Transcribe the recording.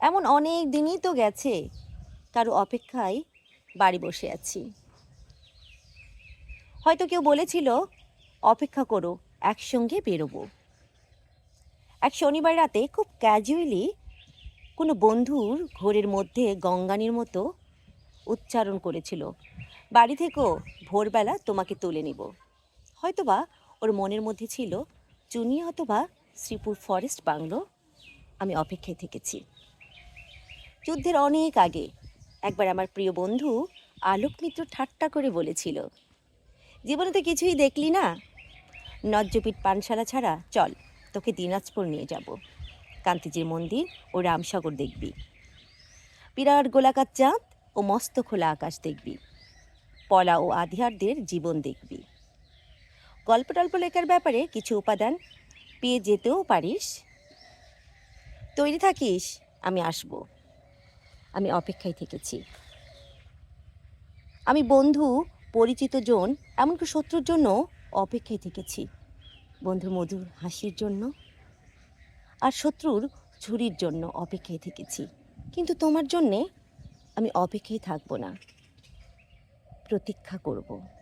এমন অনেক দিনই তো গেছে, কারও অপেক্ষায় বাড়ি বসে আছি। হয়তো কেউ বলেছিল, অপেক্ষা করো, একসঙ্গে বেরোবো। এক শনিবার রাতে খুব ক্যাজুয়ালি কোনো বন্ধুর ঘোরের মধ্যে গঙ্গানির মতো উচ্চারণ করেছিল, বাড়ি থেকেও ভোরবেলা তোমাকে তুলে নিব। হয়তোবা ওর মনের মধ্যে ছিল, চুনি অথবা শ্রীপুর ফরেস্ট বাংলো, আমি অপেক্ষায় থেকেছি। যুদ্ধের অনেক আগে একবার আমার প্রিয় বন্ধু আলোক মিত্র ঠাট্টা করে বলেছিল, জীবনে তো কিছুই দেখলি না? নজ্জপিট পানশালা ছাড়া চল, তোকে দিনাজপুর নিয়ে যাব। কান্তিজির মন্দির ও রামসাগর দেখবি। বিরাট গোলাকার চাঁদ ও মস্ত খোলা আকাশ দেখবি। পলা ও আধিয়ারদের জীবন দেখবি। গল্প টল্প লেখার ব্যাপারে কিছু উপাদান পেয়ে যেতেও পারিস। তৈরি থাকিস, আমি আসব। আমি অপেক্ষায় থেকেছি। আমি বন্ধু, পরিচিত জন, এমনকি শত্রুর জন্য অপেক্ষায় থেকেছি। বন্ধুর মধুর হাসির জন্য আর শত্রুর ছুরির জন্য অপেক্ষায় থেকেছি। কিন্তু তোমার জন্যে আমি অপেক্ষায় থাকব না। প্রতীক্ষা করব।